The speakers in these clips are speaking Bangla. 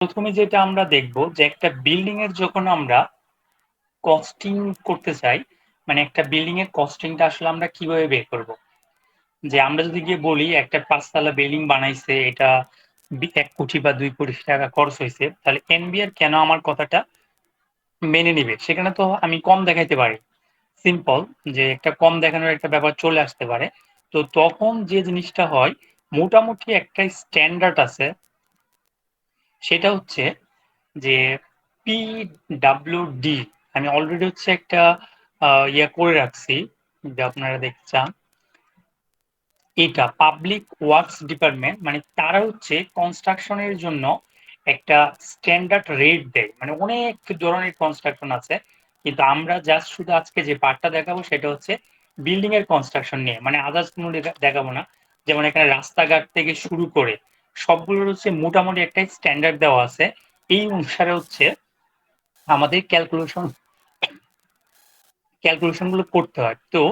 প্রথমে যেটা আমরা দেখব যে একটা বিল্ডিং এর যখন আমরা কস্টিং করতে চাই মানে একটা বিল্ডিং এর কস্টিংটা আসলে আমরা কীভাবে বের করব? যে আমরা যদি গিয়ে বলি একটা পাঁচতলা বিল্ডিং বানাইছে, এটা এক কোটি বা দুই কোটি টাকা খরচ হয়েছে তাহলে এনবিআর কেন আমার কথাটা মেনে নিবে? সেখানে তো আমি কম দেখাইতে পারি। সিম্পল যে একটা কম দেখানোর একটা ব্যাপার চলে আসতে পারে। তো তখন যে জিনিসটা হয়, মোটামুটি একটা স্ট্যান্ডার্ড আছে সেটা হচ্ছে যে পি ডি আমি অলরেডি হচ্ছে একটা ইয়া করে রাখছি, যে আপনারা দেখতে চান। এটা পাবলিক ওয়ার্কস ডিপার্টমেন্ট মানে তারা হচ্ছে কনস্ট্রাকশনের জন্য একটা স্ট্যান্ডার্ড রেট দেয়। মানে অনেক ধরনের কনস্ট্রাকশন আছে, কিন্তু আমরা জাস্ট শুধু আজকে যে পার্টটা দেখাবো সেটা হচ্ছে বিল্ডিং এর কনস্ট্রাকশন নিয়ে। মানে আদার্স কোনো দেখাবো না। যেমন এখানে রাস্তাঘাট থেকে শুরু করে সবগুলোর হচ্ছে মোটামুটি একটা স্ট্যান্ডার্ড দেওয়া আছে। এই অনুসারে হচ্ছে আমাদের ক্যালকুলেশন ক্যালকুলেশনগুলো করতে হয়। তো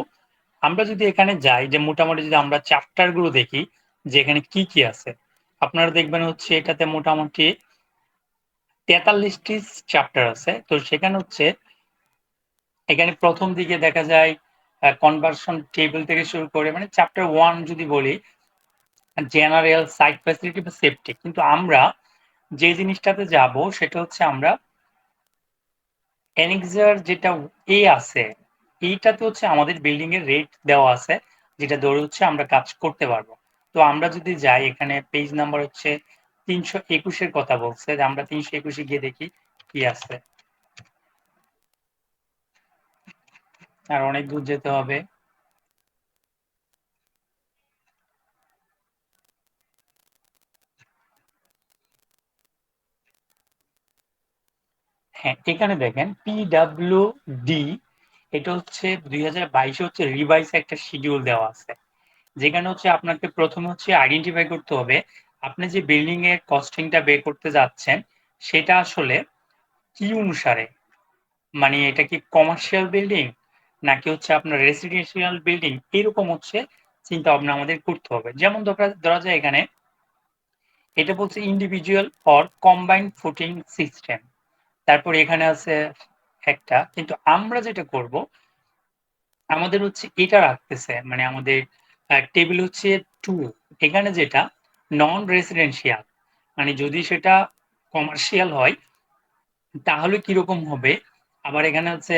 আমরা যদি এখানে যাই, যে মোটামুটি যদি আমরা চ্যাপ্টারগুলো দেখি, যে এখানে কি কি আছে, আপনারা দেখবেন হচ্ছে এটাতে মোটামুটি তেতাল্লিশটি চ্যাপ্টার আছে। তো সেখানে হচ্ছে এখানে প্রথম দিকে দেখা যায় কনভার্সন টেবিল থেকে শুরু করে মানে চ্যাপ্টার ওয়ান যদি বলি জেনারেল সাইট ফ্যাসিলিটি বা সেফটি কিন্তু আমরা যে জিনিসটাতে যাব, সেটা হচ্ছে আমরা এনিক্সার যেটা এ আছে, এইটাতে হচ্ছে আমাদের বিল্ডিং এর রেট দেওয়া আছে, যেটা ধরে হচ্ছে আমরা কাজ করতে পারব। তো আমরা যদি যাই, এখানে পেজ নাম্বার হচ্ছে তিনশো একুশের কথা বলছে, যে আমরা তিনশো একুশে গিয়ে দেখি কি আছে। আর অনেক দূর যেতে হবে। এখানে দেখেন পিডাব্লিউ ডি এটা হচ্ছে দুই হাজার বাইশে হচ্ছে রিভাইস একটা শিডিউল দেওয়া আছে। যেখানে হচ্ছে আপনাকে প্রথম হচ্ছে আইডেন্টিফাই করতে হবে, আপনি যে বিল্ডিং এর কস্টিংটা বের করতে যাচ্ছেন, সেটা আসলে কি অনুসারে? মানে এটা কি কমার্শিয়াল বিল্ডিং নাকি হচ্ছে আপনার রেসিডেন্সিয়াল বিল্ডিং এরকম হচ্ছে চিন্তা ভাবনা আমাদের করতে হবে। যেমন ধরা যায় এখানে, এটা বলছে individual or combined footing system তারপর এখানে আছে একটা। কিন্তু আমরা যেটা করব, আমাদের হচ্ছে এটা রাখতেছে মানে আমাদের টেবিল হচ্ছে টু এখানে যেটা নন রেসিডেন্সিয়াল মানে যদি সেটা কমার্শিয়াল হয়, তাহলে কীরকম হবে? আবার এখানে হচ্ছে,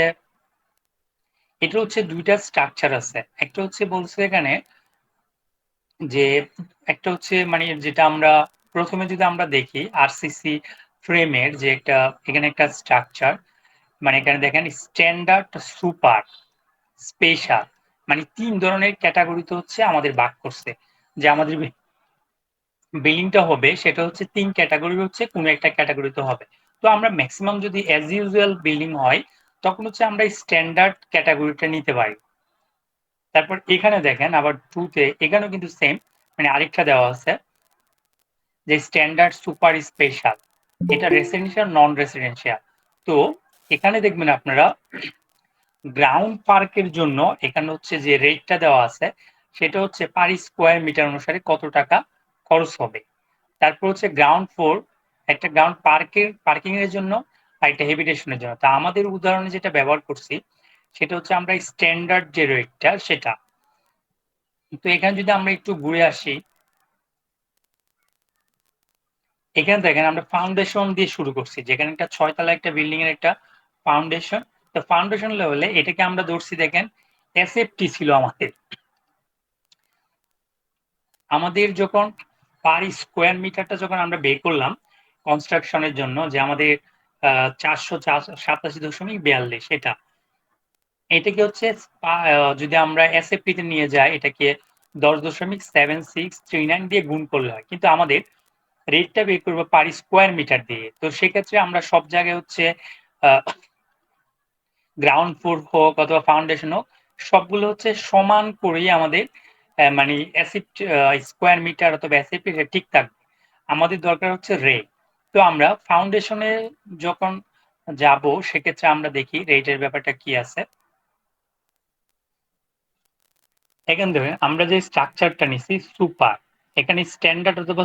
এটা হচ্ছে দুইটা স্ট্রাকচার আছে। একটা হচ্ছে বলছে এখানে যে, একটা হচ্ছে মানে যেটা আমরা, প্রথমে যদি আমরা দেখি আরসিসি ফ্রেমের যে একটা, এখানে একটা স্ট্রাকচার মানে এখানে দেখেন স্ট্যান্ডার্ড সুপার স্পেশাল মানে তিন ধরনের ক্যাটাগরিতে হচ্ছে আমাদের বাক করছে যে আমাদের বিল্ডিংটা হবে, সেটা হচ্ছে তিন ক্যাটাগরি হচ্ছে কোনো একটা ক্যাটাগরিতে হবে। তো আমরা ম্যাক্সিমাম যদি অ্যাজ ইউজুয়াল বিল্ডিং হয়, তখন হচ্ছে আমরা স্ট্যান্ডার্ড ক্যাটাগরিটা নিতে পারি। তারপর এখানে দেখেন আবার টুতে এখানেও কিন্তু সেম মানে আরেকটা দেওয়া আছে, যে স্ট্যান্ডার্ড সুপার স্পেশাল এটা রেসিডেন্সিয়াল নন রেসিডেন্সিয়াল তো এখানে দেখবেন আপনারা গ্রাউন্ড পার্কের জন্য এখানে হচ্ছে যে রেটটা দেওয়া আছে, সেটা হচ্ছে পার স্কোয়ার মিটার অনুসারে কত টাকা খরচ হবে। তারপর হচ্ছে গ্রাউন্ড ফ্লোর একটা গ্রাউন্ড পার্কের পার্কিং এর জন্য আর একটা হেভিটেশনের জন্য। তা আমাদের উদাহরণে যেটা ব্যবহার করছি, সেটা হচ্ছে আমরা স্ট্যান্ডার্ড যে রেটটা সেটা। তো এখানে যদি আমরা একটু ঘুরে আসি এখানে দেখেন আমরা ফাউন্ডেশন দিয়ে শুরু করছি। যেখানে একটা ছয়তলা একটা বিল্ডিং এর একটা ফাউন্ডেশন তো ফাউন্ডেশন লেভেলে এটাকে আমরা ধরছি দেখেন এসএফটি ছিল আমাদের। আমাদের যখন পার স্কোয়ার মিটারটা যখন আমরা বের করলাম কনস্ট্রাকশনের জন্য, যে আমাদের চারশো সাতাশি দশমিক বিয়াল্লিশ, এটা। এটাকে হচ্ছে যদি আমরা এসএফটিতে নিয়ে যাই, এটাকে দশ দশমিক সেভেন সিক্স থ্রি নাইন দিয়ে গুণ করলে হয়। কিন্তু আমাদের রেটটা বের করব পার স্কোয়ার মিটার দিয়ে। তো সেক্ষেত্রে আমরা সব জায়গায় হচ্ছে গ্রাউন্ড ফ্লোর হোক অথবা ফাউন্ডেশন হোক, সবগুলো হচ্ছে সমান করেই আমাদের মানে অ্যাসিড স্কোয়ার মিটার অথবা অ্যাসিড ঠিক থাকবে। আমাদের দরকার হচ্ছে রে তো আমরা ফাউন্ডেশনে যখন যাব, সেক্ষেত্রে আমরা দেখি রেটের ব্যাপারটা কি আছে। এখান ধরে আমরা যে স্ট্রাকচারটা নিছি সুপার এখানে স্ট্যান্ডার্ড অথবা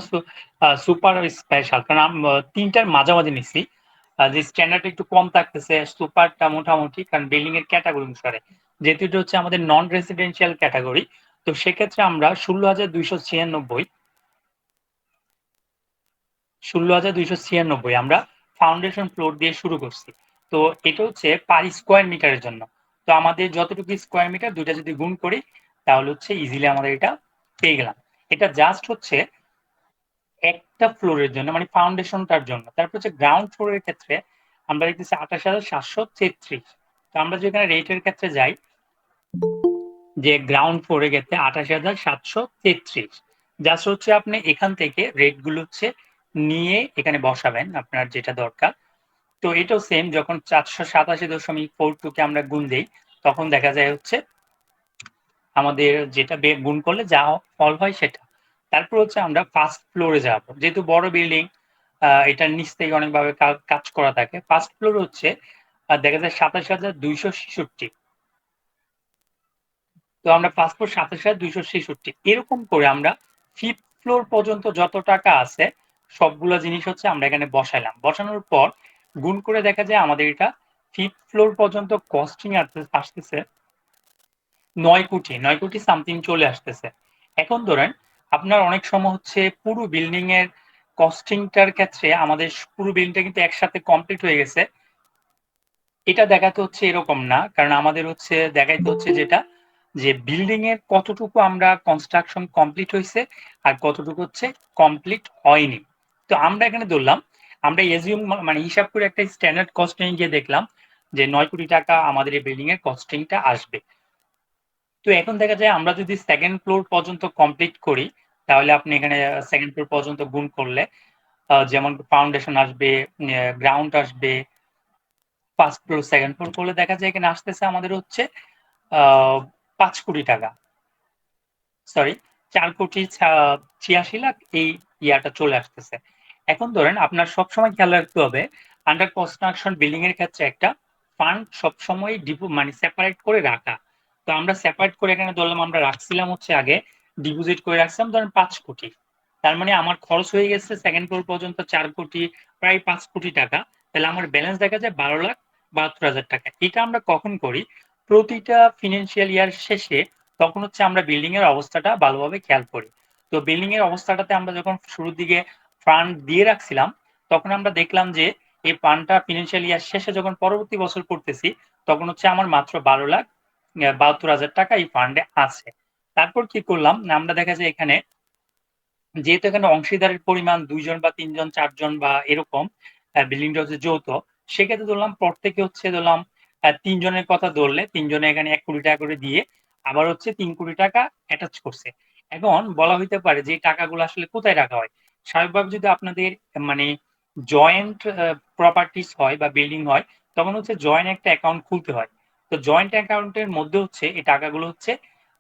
সুপার স্পেশাল কারণ তিনটার মাঝামাঝি নিচ্ছি যে স্ট্যান্ডার্ড একটু কম থাকতেছে সুপারটা মোটামুটি, কারণ বিল্ডিং এর ক্যাটাগরি অনুসারে। যেহেতু এটা হচ্ছে আমাদের নন রেসিডেন্সিয়াল ক্যাটাগরি তো সেক্ষেত্রে আমরা ষোলো হাজার দুইশো ছিয়ানব্বই ষোলো হাজার দুইশো ছিয়ানব্বই আমরা ফাউন্ডেশন ফ্লোর দিয়ে শুরু করছি। তো এটা হচ্ছে পার স্কোয়ার মিটারের জন্য। তো আমাদের যতটুকু স্কোয়ার মিটার দুইটা যদি গুণ করি, তাহলে হচ্ছে ইজিলি আমাদের এটা পেয়ে গেলাম। এটা জাস্ট হচ্ছে একটা ফ্লোরের জন্য মানে ফাউন্ডেশনটার জন্য। তারপর হচ্ছে গ্রাউন্ড ফ্লোরের ক্ষেত্রে আমরা দেখতেছি আঠাশ হাজার সাতশো তেত্রিশ। তো আমরা যেখানে রেটের ক্ষেত্রে যাই, যে গ্রাউন্ড ফ্লোরে ক্ষেত্রে আঠাশ হাজার সাতশো তেত্রিশ। জাস্ট হচ্ছে আপনি এখান থেকে রেটগুলো হচ্ছে নিয়ে এখানে বসাবেন আপনার যেটা দরকার। তো এটাও সেম যখন চারশো সাতাশি দশমিক ফোর টু কে আমরা গুণ দিই, তখন দেখা যায় হচ্ছে আমাদের যেটা গুণ করলে যা ফল হয় সেটা। তারপর হচ্ছে আমরা ফার্স্ট ফ্লোরে যাব। যেহেতু বড় বিল্ডিং এটার নিচ থেকে অনেকভাবে কাজ করা থাকে। ফার্স্ট ফ্লোর হচ্ছে দেখা যায় সাতাশ হাজার দুইশো ছেষট্টি। তো আমরা ফার্স্ট ফ্লোর সাতাশ হাজার দুইশো ছেষট্টি। এরকম করে আমরা ফিফথ ফ্লোর পর্যন্ত যত টাকা আছে, সবগুলো জিনিস হচ্ছে আমরা এখানে বসাইলাম। বসানোর পর গুণ করে দেখা যায় আমাদের এটা ফিফথ ফ্লোর পর্যন্ত কস্টিং আসতেছে। নয় কোটি নয় কোটি সামথিং চলে আসতেছে। এখন ধরেন আপনার অনেক সময় হচ্ছে পুরো বিল্ডিং এর কস্টিংটার ক্ষেত্রে আমাদের পুরো বিল্ডিংটা কিন্তু একসাথে কমপ্লিট হয়ে গেছে। এটা দেখাতে হচ্ছে এরকম না, কারণ আমাদের হচ্ছে দেখাইতে হচ্ছে যেটা, যে বিল্ডিং এর কতটুকু আমরা কনস্ট্রাকশন কমপ্লিট হয়েছে আর কতটুকু হচ্ছে কমপ্লিট হয়নি। তো আমরা এখানে ধরলাম, আমরা এজিউম মানে হিসাব করে একটা স্ট্যান্ডার্ড কস্টিং গিয়ে দেখলাম যে নয় কোটি টাকা আমাদের এই বিল্ডিং এর কস্টিংটা আসবে। তো এখন দেখা যায় আমরা যদি সেকেন্ড ফ্লোর পর্যন্ত কমপ্লিট করি, তাহলে আপনি এখানে সেকেন্ড ফ্লোর পর্যন্ত গুণ করলে যেমন ফাউন্ডেশন আসবে গ্রাউন্ড আসবে ফার্স্ট ফ্লোর সেকেন্ড ফ্লোর করলে দেখা যায় এখানে আসতেছে আমাদের হচ্ছে পাঁচ কোটি টাকা। সরি চার কোটি ছিয়াশি লাখ এই ইয়াটা চলে আসতেছে। এখন ধরেন আপনার সবসময় খেয়াল রাখতে হবে আন্ডার কনস্ট্রাকশন বিল্ডিং এর ক্ষেত্রে একটা ফান্ড সবসময় ডিপো মানে সেপারেট করে রাখা। তো আমরা সেপারেট করে এখানে ধরলাম, আমরা রাখছিলাম হচ্ছে আগে ডিপোজিট করে রাখছিলাম ধরেন পাঁচ কোটি। তার মানে আমার খরচ হয়ে গেছে সেকেন্ড ফ্লোর পর্যন্ত চার কোটি, প্রায় পাঁচ কোটি টাকা। তাহলে আমার ব্যালেন্স দেখা যায় বারো লাখ বাহাত্তর হাজার টাকা। এটা আমরা কখন করি? প্রতিটা ফিনান্সিয়াল ইয়ার শেষে তখন হচ্ছে আমরা বিল্ডিং এর অবস্থাটা ভালোভাবে খেয়াল করি। তো বিল্ডিং এর অবস্থাটাতে আমরা যখন শুরুর দিকে ফান্ড দিয়ে রাখছিলাম, তখন আমরা দেখলাম যে, এই ফান্ডটা ফিনান্সিয়াল ইয়ার শেষে যখন পরবর্তী বছর করতেছি, তখন হচ্ছে আমার মাত্র বারো লাখ বাহাত্তর হাজার টাকা এই ফান্ডে আছে। তারপর কি করলাম? আমরা দেখা যায় এখানে যেহেতু এখানে অংশীদারের পরিমাণ দুইজন বা তিনজন, চারজন বা এরকম বিল্ডিংটা হচ্ছে যৌথ, সেক্ষেত্রে ধরলাম প্রত্যেকে হচ্ছে ধরলাম তিনজনের কথা ধরলে তিনজনে এখানে এক কোটি টাকা করে দিয়ে আবার হচ্ছে তিন কোটি টাকা অ্যাটাচ করছে। এখন বলা হইতে পারে যে টাকাগুলো আসলে কোথায় রাখা হয়? স্বাভাবিকভাবে যদি আপনাদের মানে জয়েন্ট প্রপার্টিস হয় বা বিল্ডিং হয়, তখন হচ্ছে জয়েন্ট একটা অ্যাকাউন্ট খুলতে হয়। তো জয়েন্ট অ্যাকাউন্টের মধ্যে হচ্ছে, এই টাকাগুলো হচ্ছে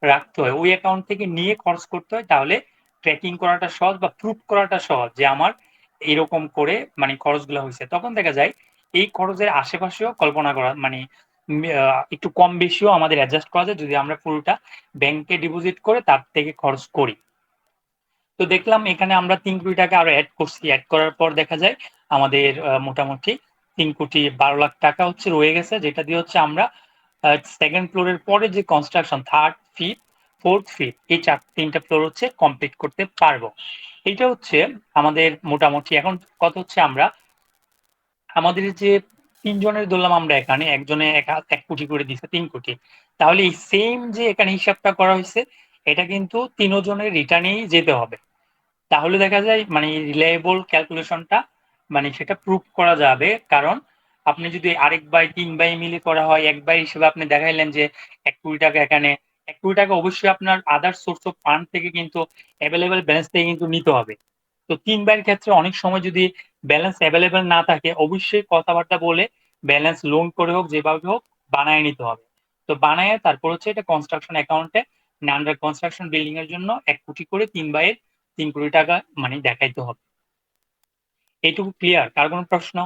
রাখতে হয়। ওই অ্যাকাউন্ট থেকে নিয়ে খরচ করতে হয়, তাহলে ট্র্যাকিং করাটা সহজ বা প্রুফ করাটা সহজ যে আমার এরকম করে মানে খরচগুলো হয়েছে। তখন দেখা যায়, এই খরচের আশেপাশেও কল্পনা করা মানে একটু কম বেশিও আমাদের অ্যাডজাস্ট করা যায় যদি আমরা পুরোটা ব্যাংকে ডিপোজিট করে তার থেকে খরচ করি। তো দেখলাম এখানে আমরা তিন কোটি টাকা আরও অ্যাড করছি। অ্যাড করার পর দেখা যায়, আমাদের মোটামুটি তিন কোটি বারো লাখ টাকা হচ্ছে রয়ে গেছে, যেটা দিয়ে হচ্ছে আমরা সেকেন্ড ফ্লোরের পরে যে construction third fifth fourth fifth এই চার, তিনটা ফ্লোর হচ্ছে কমপ্লিট করতে পারব। এটা হচ্ছে আমাদের মোটামুটি এখন কত হচ্ছে আমরা? আমাদের যে তিনজনের ধরলাম আমরা এখানে, একজনে এক কোটি করে দিচ্ছে তিন কোটি তাহলে এই সেম যে এখানে হিসাবটা করা হয়েছে, এটা কিন্তু তিনজনের রিটার্নেই যেতে হবে। তাহলে দেখা যায় মানে রিলায়েবল ক্যালকুলেশনটা মানে সেটা প্রুভ করা যাবে। কারণ আপনি যদি আরেক বাই তিন বাই মিলে করা হয়, এক বাই হিসেবে আপনি দেখাইলেন যে এক কোটি টাকা এখানে, এক কোটি টাকা অবশ্যই আপনার আদার সোর্স অফ ফান্ড থেকে কিন্তু অ্যাভেলেবেল ব্যালেন্স থেকে কিন্তু নিতে হবে। তো তিন বাইয়ের ক্ষেত্রে অনেক সময় যদি ব্যালেন্স অ্যাভেলেবেল না থাকে, অবশ্যই কথাবার্তা বলে ব্যালেন্স লোন করে হোক, যেভাবে হোক, বানায় নিতে হবে। তো বানায়, তারপর হচ্ছে এটা কনস্ট্রাকশন অ্যাকাউন্টে আন্ডার কনস্ট্রাকশন বিল্ডিং এর জন্য এক কোটি করে তিন বাইয়ের তিন কোটি টাকা মানে দেখাইতে হবে। এইটুকু ক্লিয়ার কার কোনো প্রশ্ন?